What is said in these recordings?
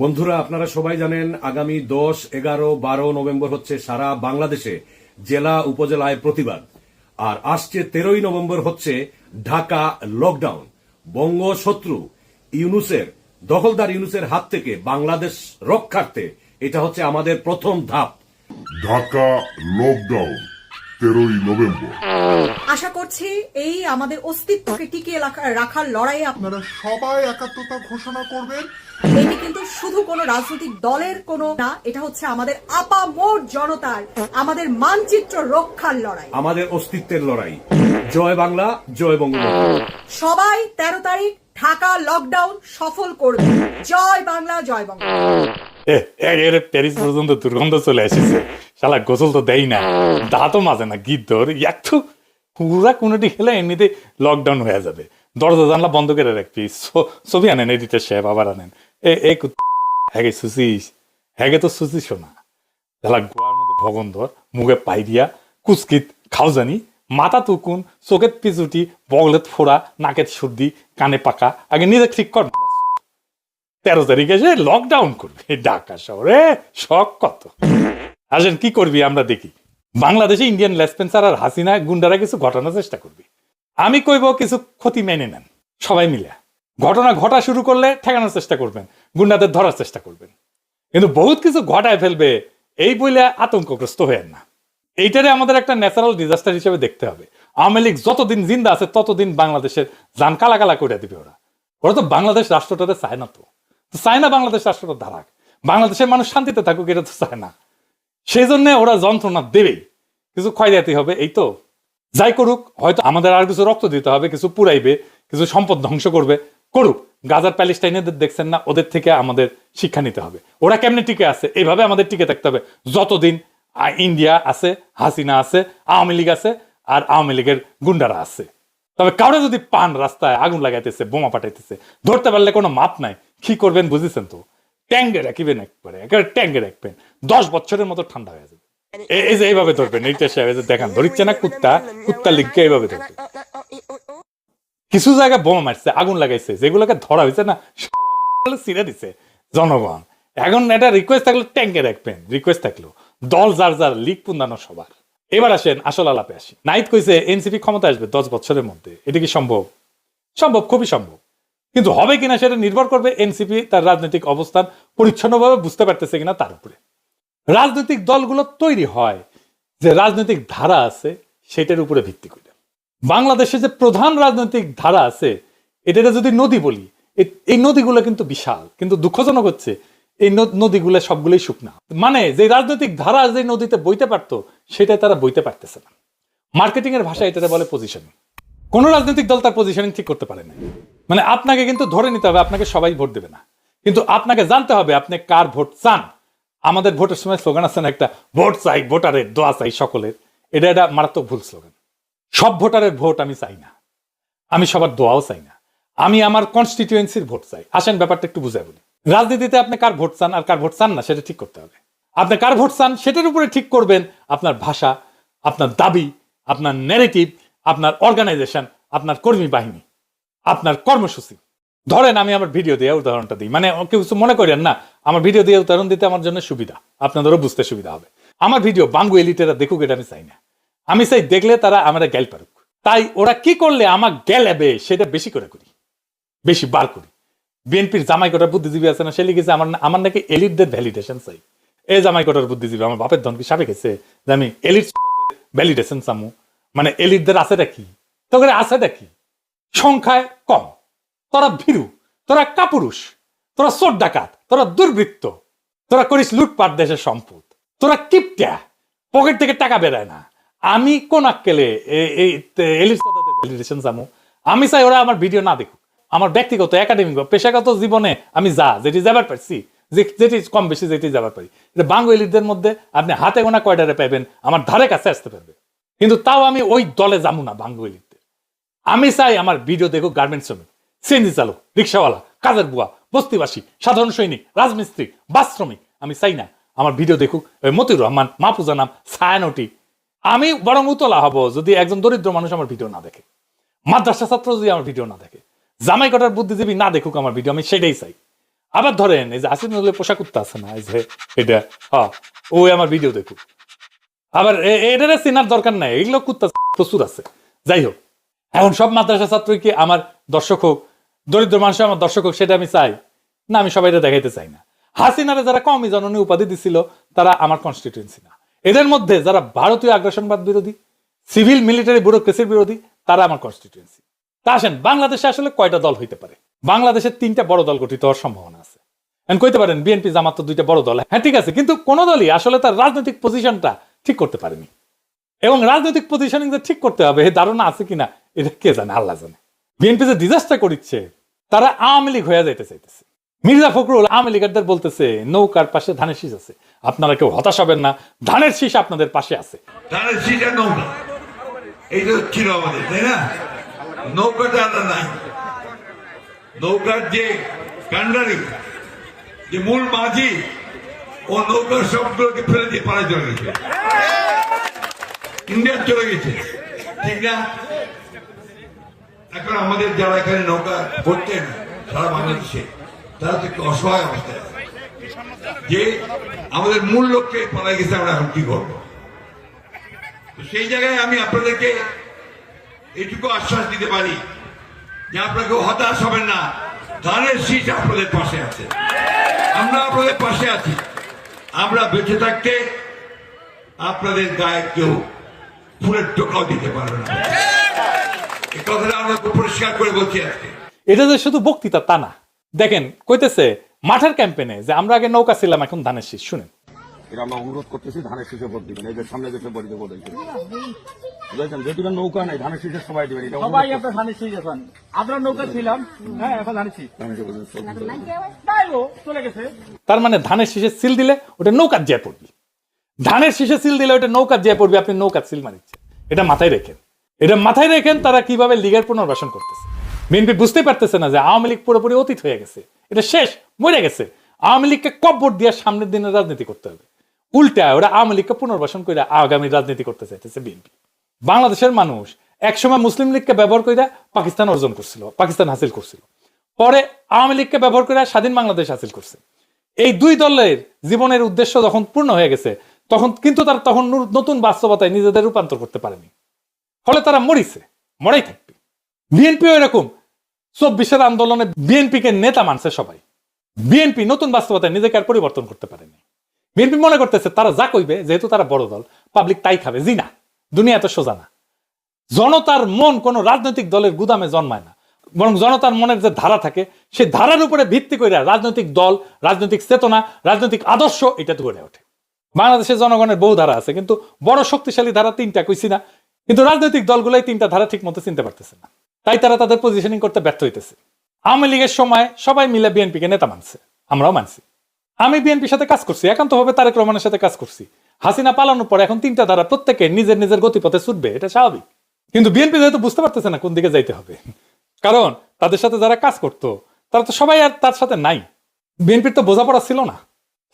বন্ধুরা, আপনারা সবাই জানেন আগামী দশ, এগারো, বারো নভেম্বর হচ্ছে সারা বাংলাদেশে জেলা উপজেলায় প্রতিবাদ। আর আসছে তেরোই নভেম্বর হচ্ছে ঢাকা লকডাউন বঙ্গ শত্রু ইউনুসের, দখলদার ইউনুসের হাত থেকে বাংলাদেশ রক্ষার্থে এটা হচ্ছে আমাদের প্রথম ধাপ। ঢাকা লকডাউন তেরোই নভেম্বর। আশা করছি এই আমাদের অস্তিত্বকে টিকিয়ে রাখা- রাখার লড়াইয়ে আপ- আপনারা সবাই একাত্মতা ঘোষণা করবেন। এটি কিন্তু শুধু কোনো রাজনৈতিক দলের কোনো না এটা হচ্ছে আমাদের আপামোর জনতার আমাদের মানচিত্র রক্ষার লড়াই। আমাদের অস্তিত্বের লড়াই। জয় বাংলা জয় বঙ্গবন্ধু। সবাই তেরো তারিখ ঢাকা লকডাউন সফল করবে। জয় বাংলা জয় বঙ্গ এ, একেবারে প্যারিস পর্যন্ত দুর্গন্ধ চলে এসেছে শালা গোসল তো দেই না। দাঁতও মাজে না ধর। পুরা কোনোটি খেলে এমনিতে লকডাউন হয়ে যাবে। দরজা জানলা বন্ধ করে রাখবি। ছবি আনেন আনেন। এ হ্যাগে সুচিস হ্যাগে তো সুচিস না শালা গোয়ার মধ্যে ভগন ধর, মুখে পাই দিয়া কুচকিত খাও জানি। মাথা তুকুন চোখের পিছুটি বগলেত ফোড়া নাকের সর্দি, কানে পাকা। আগে নিজে ঠিক কর। তেরো তারিখে এসে লকডাউন করবে ঢাকা শহরে শখ কত? আসেন, কি করবি আমরা দেখি। বাংলাদেশে ইন্ডিয়ান লেসপেন্সার আর হাসিনা, গুন্ডারা কিছু ঘটানোর চেষ্টা করবি। আমি কইব কিছু ক্ষতি মেনে নেন, সবাই মিলে। ঘটনা ঘটা শুরু করলে ঠেকানোর চেষ্টা করবেন, গুন্ডাদের ধরার চেষ্টা করবেন। কিন্তু বহুত কিছু ঘটায় ফেলবে, এই বইলে আতঙ্কগ্রস্ত হয়েন না। এইটারে আমাদের একটা ন্যাচারাল ডিজাস্টার হিসেবে দেখতে হবে। আওয়ামী লীগ যতদিন জিন্দা আছে, ততদিন বাংলাদেশের জান কালা কালা করে দিবে ওরা। ওরা তো বাংলাদেশ রাষ্ট্রটাতে চায় না তো। চায় না বাংলাদেশ রাষ্ট্রটা ধারাক বাংলাদেশের মানুষ শান্তিতে থাকুক, এটা তো চায় না সেই জন্য ওরা যন্ত্রণা দেবেই। কিছু ক্ষয়দাতি হবে, এই তো। যাই করুক, হয়তো আমাদের আর কিছু রক্ত দিতে হবে, কিছু পুরাইবে, কিছু সম্পদ ধ্বংস করবে। করুক, গাজার প্যালেস্টাইনেদের দেখছেন না, ওদের থেকে আমাদের শিক্ষা নিতে হবে। ওরা কেমনে টিকে আছে? এইভাবে আমাদের টিকে থাকতে হবে। যতদিন ইন্ডিয়া আছে, হাসিনা আছে, আওয়ামী লীগ আছে, আর আওয়ামী লীগের গুন্ডারা আছে। তবে কারও যদি পান রাস্তায় আগুন লাগাইতেছে, বোমা পাঠাইতেছে, ধরতে পারলে কোনো মাপ নাই। কি করবেন বুঝেছেন তো? ট্যাঙ্গে রাখিবেন একবারে, একেবারে ট্যাঙ্গে রাখবেন দশ বছরের মতো ঠান্ডা হয়ে যাবে। এই যে এইভাবে ধরবেন, এইটা সাহেব দেখান, ধরিচ্ছে না কুত্তা কুত্তা লিখকে এইভাবে ধরবে। কিছু জায়গায় বোমা মারছে, আগুন লাগাইছে, যেগুলোকে ধরা হয়েছে না ছিঁড়ে দিছে, জনগণ। এখন এটা রিকোয়েস্ট থাকলে ট্যাঙ্কে রাখবেন রিকোয়েস্ট থাকল। দল যার যার, লিগ পুন্দানো সবার। এবার আসেন আসল আলাপে আসি। নাইট কইছে, এনসিপি ক্ষমতা আসবে দশ বছরের মধ্যে। এটা কি সম্ভব? সম্ভব, খুবই সম্ভব। কিন্তু হবে কিনা সেটা নির্ভর করবে এনসিপি, তার রাজনৈতিক অবস্থান, পরিচ্ছন্নভাবে বুঝতে পারতেছে কিনা তার উপরে। রাজনৈতিক দলগুলো তৈরি হয় যে রাজনৈতিক ধারা আছে সেটার উপরে ভিত্তি করে। বাংলাদেশে যে প্রধান রাজনৈতিক ধারা আছে, এটাকে যদি নদী বলি এই নদীগুলো কিন্তু বিশাল, কিন্তু দুঃখজনক হচ্ছে এই নদীগুলো সবগুলোই শুকনা। মানে যে রাজনৈতিক ধারা যে নদীতে বইতে পারতো সেটা তারা বইতে পারতেছে না। মার্কেটিং এর ভাষা এটাতে বলে পজিশন কোন রাজনৈতিক দল তার পজিশনিং ঠিক করতে পারে না। মানে আপনাকে কিন্তু ধরে নিতে হবে, আপনাকে সবাই ভোট দেবে না। কিন্তু আপনাকে জানতে হবে, আপনি কার ভোট চান? আমাদের ভোটের সময় স্লোগান আছে না একটা, ভোট চাই, ভোটারের দোয়া চাই সকলের এটা একটা মারাত্মক ভুল স্লোগান সব ভোটারের ভোট আমি চাই না। আমি সবার দোয়াও চাই না। আমি আমার কনস্টিটিউয়েন্সির ভোট চাই। আসেন ব্যাপারটা একটু বুঝাই বলি। রাজনীতিতে আপনি কার ভোট চান আর কার ভোট চান না, সেটা ঠিক করতে হবে। আপনি কার ভোট চান সেটার উপরে ঠিক করবেন আপনার ভাষা, আপনার দাবি, আপনার ন্যারেটিভ আপনার অর্গানাইজেশন আপনার কর্মী বাহিনী, আপনার কর্মসূচি। ধরেন আমি আমার ভিডিও দিয়ে উদাহরণটা দিই। মানে কিছু মনে করেন না, আমার ভিডিও দিয়ে উদাহরণ দিতে আমার জন্য সুবিধা। আপনাদেরও বুঝতে সুবিধা হবে। আমার ভিডিও বাঙ্গু এলিটেরা দেখুক, এটা আমি চাই না। আমি চাই দেখলে তারা আমরা গ্যাল পারুক। তাই ওরা কি করলে আমার গেলেবে সেটা বেশি করে করি। বেশি বার করি। বিএনপির জামাই কোটার বুদ্ধিজীবী আছে না, সে লিখেছে, আমার আমার নাকি এলিটদের ভ্যালিডেশন চাই। এই জামাই কোটার বুদ্ধিজীবী, আমার বাপের ধন কি সাপে গেছে যে আমি এলিট ভ্যালিডেশন চামু। মানে এলিটদের আছেটা কি তোকে আছেটা কি সংখ্যায় কম। তোরা ভীরু, তোরা কাপুরুষ, তোরা চোর ডাকাত, তোরা দুর্বৃত্ত, তোরা করিস লুটপাট দেশের সম্পদ, তোরা কিপটা, পকেট থেকে টাকা বেরায় না। আমি কোন আক্কেলে জামু? আমি চাই ওরা আমার ভিডিও না দেখুক। আমার ব্যক্তিগত একাডেমিক বা পেশাগত জীবনে আমি যা, যেটি যাবার পারছি যেটি কম বেশি যেটি যাবার পারি। এটা বাঙ্গলিদের মধ্যে আপনি হাতে গোনা কয়টারে পাইবেন, আমার ধারে কাছে আসতে পারবে। কিন্তু তাও আমি ওই দলে যাব না বাঙ্গলিদের আমি চাই আমার ভিডিও দেখুক গার্মেন্টস শ্রমিক, সিএনজি চালক, রিক্সাওয়ালা, কাজের বুয়া, বস্তিবাসী, সাধারণ সৈনিক, রাজমিস্ত্রি, বাস শ্রমিক, আমি চাই না আমার ভিডিও দেখুক ওই মতিউর রহমান, মাহফুজা নাম, ছায়ানটি। আমি বরং উতলা হব যদি একজন দরিদ্র মানুষ আমার ভিডিও না দেখে। মাদ্রাসা ছাত্র যদি আমার ভিডিও না দেখে। জামাই কটার বুদ্ধিজীবী না দেখুক আমার ভিডিও, আমি সেটাই চাই। আবার ধরেন এই যে আসিফ নজরুলের পোশাক উত্তা আছে না, এই যে এটা হ্যাঁ ওই আমার ভিডিও দেখুক। আবার এটার চেনার দরকার নাই, এগুলো কুত্তা প্রচুর আছে। যাই হোক, এখন সব মাদ্রাসা ছাত্রই কি আমার দর্শক হোক, দরিদ্র মানুষ আমার দর্শক হোক, সেটা আমি চাই। না, আমি সবাইটা দেখাইতে চাই না। হাসিনারে যারা কমই জননী উপাধি দিছিল, তারা আমার কনস্টিটিউয়েন্সি না। এদের মধ্যে যারা ভারতীয় আগ্রাসনবাদ বিরোধী সিভিল মিলিটারি ব্যুরোক্রেসির বিরোধী, তারা আমার কনস্টিটিউয়েন্সি তা আসেন, বাংলাদেশে আসলে কয়টা দল হইতে পারে? বাংলাদেশের তিনটা বড় দল গঠিত হওয়ার সম্ভাবনা আছে। কইতে পারেন বিএনপি জামাত তো দুইটা বড় দল। হ্যাঁ ঠিক আছে, কিন্তু কোন দলই আসলে তার রাজনৈতিক পজিশনটা ঠিক করতে পারেনি। এবং রাজনৈতিক পজিশনিং যে ঠিক করতে হবে ধারণা আছে কিনা, এটা কে জানে? আল্লাহ জানে। বিএনপি যে ডিজাস্টার করিচ্ছে, তারা আওয়ামী লীগ হয়ে যাইতে চাইতেছে। মির্জা ফখরুল আওয়ামী লীগারদের বলতেছে, নৌকার পাশে ধানের শীষ আছে। আপনারা কেউ হতাশ হবেন না, ধানের শীষ আপনাদের পাশে আছে। ধানের শীষা নৌকা। এই তো ছিল আমাদের, তাই না? নৌকাটা আর নাই। নৌকার যে কান্ডারি, যে মূল মাঝি ও নৌকার সবগুলোকে ফেলে দিয়ে পাড়ায় চলে গেছে। ইন্ডিয়া চলে গেছে। ঠিক না? এখন আমাদের যারা এখানে নৌকা করতেন, সারা বাংলাদেশে, তারা তো একটু অসহায় অবস্থায়। যে আমাদের মূল লক্ষ্যে পালাই গেছে, আমরা এখন কি করব? সেই জায়গায় আমি আপনাদেরকে এটুকু আশ্বাস দিতে পারি যে আপনাকে হতাশ হবেন না। ধানের শীষ আপনাদের পাশে আছে। আমরা আপনাদের পাশে আছি। আমরা বেঁচে থাকতে আপনাদের গায়ে কেউ ফুলের টোকাও দিতে পারবে না। কথাটা আমরা পরিষ্কার করে বলছি আজকে। এটা যে শুধু বক্তৃতা, তা না। দেখেন, কইতেছে, মাঠের ক্যাম্পেনে যে আমরা আগে নৌকা ছিলাম, এখন ধানের শীষ। শুনেন। এটা আমরা অনুরোধ করতেছি ধানের শীষে ভোট দিবেন। এই যে সামনে ফেব্রুয়ারি ভোট হয়েছে। বুঝেছেন? যেহেতু নৌকা নাই ধানের শীষের সবাই দিবেন এটা সবাই আপনার ধানের শীষ এখন আমরা নৌকা ছিলাম হ্যাঁ এখন ধানের শীষ। চলে গেছে। তার মানে ধানের শীষে সিল দিলে ওটা নৌকার জিয়া পড়বি। ধানের শীষে সিল দিলে ওটা নৌকার জিয়া পড়বি আপনি নৌকার সিল মারিচ্ছে এটা মাথায় রেখেন। এটা মাথায় রেখেন তারা কীভাবে লীগের পুনর্বাসন করতেছে। বিএনপি বুঝতে পারতেছে না যে আওয়ামী লীগ পুরোপুরি অতীত হয়ে গেছে। এটা শেষ মরে গেছে। আওয়ামী লীগকে কব্বর দিয়ে সামনের দিনে রাজনীতি করতে হবে। উল্টা ওরা আওয়ামী লীগকে পুনর্বাসন করে আগামী রাজনীতি করতে চাইতেছে বিএনপি। বাংলাদেশের মানুষ একসময় মুসলিম লীগকে ব্যবহার করে পাকিস্তান অর্জন করছিল, পাকিস্তান হাসিল করছিল। পরে আওয়ামী লীগকে ব্যবহার করে স্বাধীন বাংলাদেশ হাসিল করছে। এই দুই দলের জীবনের উদ্দেশ্য যখন পূর্ণ হয়ে গেছে, তখন কিন্তু তারা তখন নতুন বাস্তবতায় নিজেদের রূপান্তর করতে পারেনি। ফলে তারা মরিছে, মরাই থাকবে। বিএনপিও এরকম। চব্বিশের আন্দোলনে বিএনপিকে নেতা মানছে সবাই। বিএনপি নতুন বাস্তবতায় নিজেকে আর পরিবর্তন করতে পারেনি। বিএনপি মনে করতেছে, তারা যা কইবে, যেহেতু তারা বড় দল পাবলিক তাই খাবে। জি না, দুনিয়া এত সোজা না। জনতার মন কোনো রাজনৈতিক দলের গুদামে জন্মায় না। বরং জনতার মনের যে ধারা থাকে, সেই ধারার উপরে ভিত্তি করে রাজনৈতিক দল, রাজনৈতিক চেতনা, রাজনৈতিক আদর্শ এটা গড়ে ওঠে। বাংলাদেশের জনগণের বহু ধারা আছে, কিন্তু বড় শক্তিশালী ধারা তিনটা কইছি না। কিন্তু রাজনৈতিক দলগুলাই তিনটা ধারা ঠিক মতো চিনতে পারতেছে না। তাই তারা তাদের পজিশনিং করতে ব্যর্থ হইতেছে। আওয়ামী লীগের সময় সবাই মিলে বিএনপিকে নেতা মানছে। আমরাও মানছি। আমি বিএনপির সাথে কাজ করছি, একান্তভাবে তারেক রহমানের সাথে কাজ করছি। হাসিনা পালানোর পর এখন তিনটা ধারা প্রত্যেকে নিজের নিজের গতিপথে ছুটবে, এটা স্বাভাবিক। কিন্তু বিএনপি যেহেতু বুঝতে পারতেছে না কোন দিকে যাইতে হবে। কারণ তাদের সাথে যারা কাজ করতো, তারা তো সবাই আর তার সাথে নাই। বিএনপির তো বোঝাপড়া ছিল না।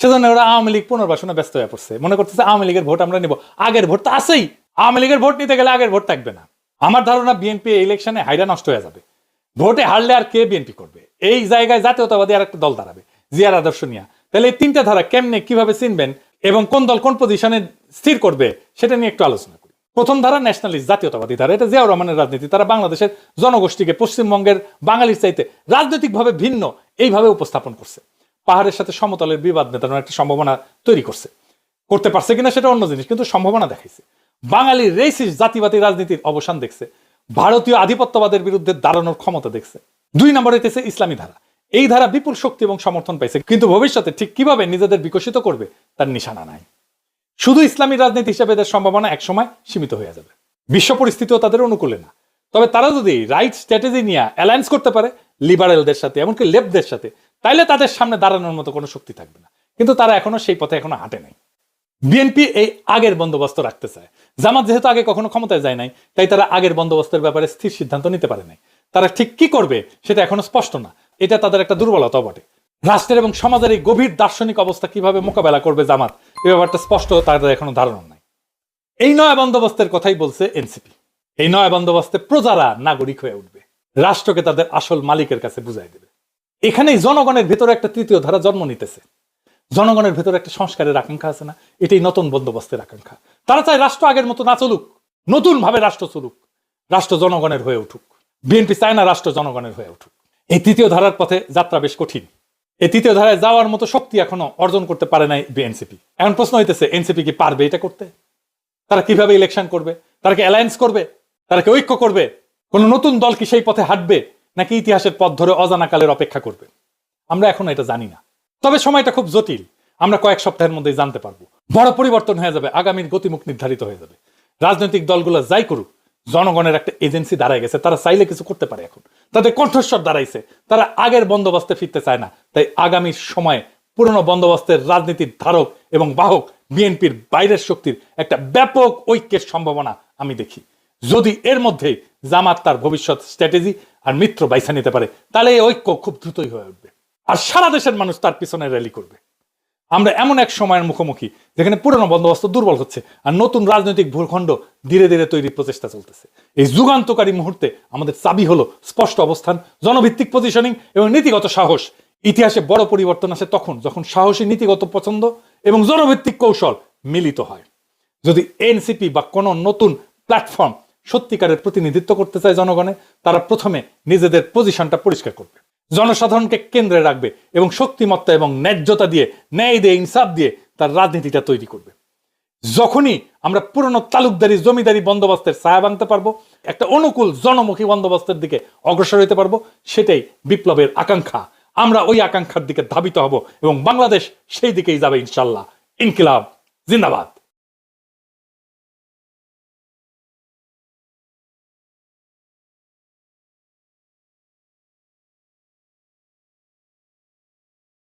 সেজন্য ওরা আওয়ামী লীগ পুনর্বাসনে ব্যস্ত হয়ে পড়ছে। মনে করতেছে আওয়ামী লীগের ভোট আমরা নিব। আগের ভোট তো আছেই। আওয়ামী লীগের ভোট নিতে গেলে আগের ভোট থাকবে না। আমার ধারণা বিএনপি ইলেকশনে হাইরা নষ্ট হয়ে যাবে। ভোটে হারলে আর কে বিএনপি করবে? এই জায়গায় জাতীয়তাবাদী আর একটা দল দাঁড়াবে, জিয়ার আদর্শ নিয়ে। তাহলে এই তিনটা ধারা কেমনে, কীভাবে চিনবেন এবং কোন দল কোন পজিশনে স্থির করবে, সেটা নিয়ে একটু আলোচনা করি। প্রথম ধারা ন্যাশনালিস্ট জাতীয়তাবাদী ধারা। এটা জিয়াউর রহমানের রাজনীতি, তারা বাংলাদেশের জনগোষ্ঠীকে পশ্চিমবঙ্গের বাঙালির চাইতে রাজনৈতিকভাবে ভিন্ন এইভাবে উপস্থাপন করছে। পাহাড়ের সাথে সমতলের বিবাদ মেটানোর একটা সম্ভাবনা তৈরি করছে। করতে পারছে কিনা সেটা অন্য জিনিস, কিন্তু সম্ভাবনা দেখাইছে। বাঙালি রেসিস জাতিবাদী রাজনীতির অবসান দেখছে। ভারতীয় আধিপত্যবাদের বিরুদ্ধে দাঁড়ানোর ক্ষমতা দেখছে। দুই নম্বর হইতেছে ইসলামী ধারা। এই ধারা বিপুল শক্তি এবং সমর্থন পাইছে। কিন্তু ভবিষ্যতে ঠিক কীভাবে নিজেদের বিকশিত করবে, তার নিশানা নাই। শুধু ইসলামী রাজনীতি হিসেবে এদের সম্ভাবনা একসময় সীমিত হয়ে যাবে। বিশ্ব পরিস্থিতিও তাদের অনুকূলে না। তবে তারা যদি রাইট স্ট্র্যাটেজি নিয়ে অ্যালায়েন্স করতে পারে, লিবারেলদের সাথে, এমনকি লেফটদের সাথে, তাইলে তাদের সামনে দাঁড়ানোর মতো কোনো শক্তি থাকবে না। কিন্তু তারা এখনও সেই পথে এখনও হাঁটে নাই। বিএনপি এই আগের বন্দোবস্ত রাখতে চায়। জামাত যেহেতু আগে কখনো ক্ষমতায় যায় নাই, তাই তারা আগের বন্দোবস্তের ব্যাপারে স্থির সিদ্ধান্ত নিতে পারে নাই। তারা ঠিক কি করবে, সেটা এখনও স্পষ্ট না। এটা তাদের একটা দুর্বলতাও বটে। রাষ্ট্রের এবং সমাজের এই গভীর দার্শনিক অবস্থা কীভাবে মোকাবেলা করবে জামাত এই ব্যাপারটা স্পষ্ট, তাদের এখনও ধারণা নাই। এই নয়া বন্দোবস্তের কথাই বলছে এনসিপি। এই নয়া বন্দোবস্তে প্রজারা নাগরিক হয়ে উঠবে। রাষ্ট্রকে তাদের আসল মালিকের কাছে বুঝাই দেবে। এখানেই জনগণের ভেতরে একটা তৃতীয় ধারা জন্ম নিতেছে। জনগণের ভেতরে একটা সংস্কারের আকাঙ্ক্ষা আছে না? এটাই নতুন বন্দোবস্তের আকাঙ্ক্ষা। তারা চায় রাষ্ট্র আগের মতো না চলুক নতুন ভাবে রাষ্ট্র চলুক, রাষ্ট্র জনগণের হয়ে উঠুক। বিএনপি চায় না রাষ্ট্র জনগণের হয়ে উঠুক। এই তৃতীয় ধারার পথে যাত্রা বেশ কঠিন। এই তৃতীয় ধারায় যাওয়ার মতো শক্তি এখনও অর্জন করতে পারে নাই বিএনসিপি। এখন প্রশ্ন হইতেছে, এনসিপি কি পারবে এটা করতে? তারা কীভাবে ইলেকশন করবে? তারা কি অ্যালায়েন্স করবে? তারা কি ঐক্য করবে? কোন নতুন দল কি সেই পথে হাঁটবে? নাকি ইতিহাসের পথ ধরে অজানা কালের অপেক্ষা করবে? আমরা এখনও এটা জানি না। তবে সময়টা খুব জটিল। আমরা কয়েক সপ্তাহের মধ্যেই জানতে পারব। বড় পরিবর্তন হয়ে যাবে, আগামীর গতিমুখ নির্ধারিত হয়ে যাবে। রাজনৈতিক দলগুলো যাই করুক জনগণের একটা এজেন্সি দাঁড়ায় গেছে, তারা চাইলে কিছু করতে পারে এখন। তাদের কণ্ঠস্বর দাঁড়াইছে, তারা আগের বন্দোবস্তে ফিরতে চায় না। তাই আগামী সময়ে পুরনো বন্দোবস্তের রাজনীতির ধারক এবং বাহক বিএনপির বাইরের শক্তির একটা ব্যাপক ঐক্যের সম্ভাবনা আমি দেখি। যদি এর মধ্যে জামাত তার ভবিষ্যৎ স্ট্র্যাটেজি আর মিত্র বাইছা নিতে পারে, তাহলে এই ঐক্য খুব দ্রুতই হয়ে উঠবে। আর সারা দেশের মানুষ তার পিছনে র্যালি করবে। আমরা এমন এক সময়ের মুখোমুখি যেখানে পুরনো বন্দোবস্ত দুর্বল হচ্ছে আর নতুন রাজনৈতিক ভূখণ্ড ধীরে ধীরে তৈরির প্রচেষ্টা চলতেছে। এই যুগান্তকারী মুহূর্তে আমাদের চাবি হলো স্পষ্ট অবস্থান, জনভিত্তিক পজিশনিং এবং নীতিগত সাহস। ইতিহাসে বড় পরিবর্তন আসে তখন যখন সাহসী, নীতিগত পছন্দ এবং জনভিত্তিক কৌশল মিলিত হয়। যদি এনসিপি বা কোনো নতুন প্ল্যাটফর্ম সত্যিকারের প্রতিনিধিত্ব করতে চায় জনগণে, তারা প্রথমে নিজেদের পজিশনটা পরিষ্কার করবে। জনসাধারণকে কেন্দ্রে রাখবে এবং শক্তিমত্তা এবং ন্যায্যতা দিয়ে, ন্যায় দিয়ে, ইনসাফ দিয়ে তার রাজনীতিটা তৈরি করবে। যখনই আমরা পুরনো তালুকদারি, জমিদারি বন্দোবস্তের ছায়া ভাঙতে পারব, একটা অনুকূল জনমুখী বন্দোবস্তের দিকে অগ্রসর হতে পারব, সেটাই বিপ্লবের আকাঙ্ক্ষা। আমরা ওই আকাঙ্ক্ষার দিকে ধাবিত হব এবং বাংলাদেশ সেই দিকেই যাবে ইনশাল্লাহ। ইনকিলাব, জিন্দাবাদ।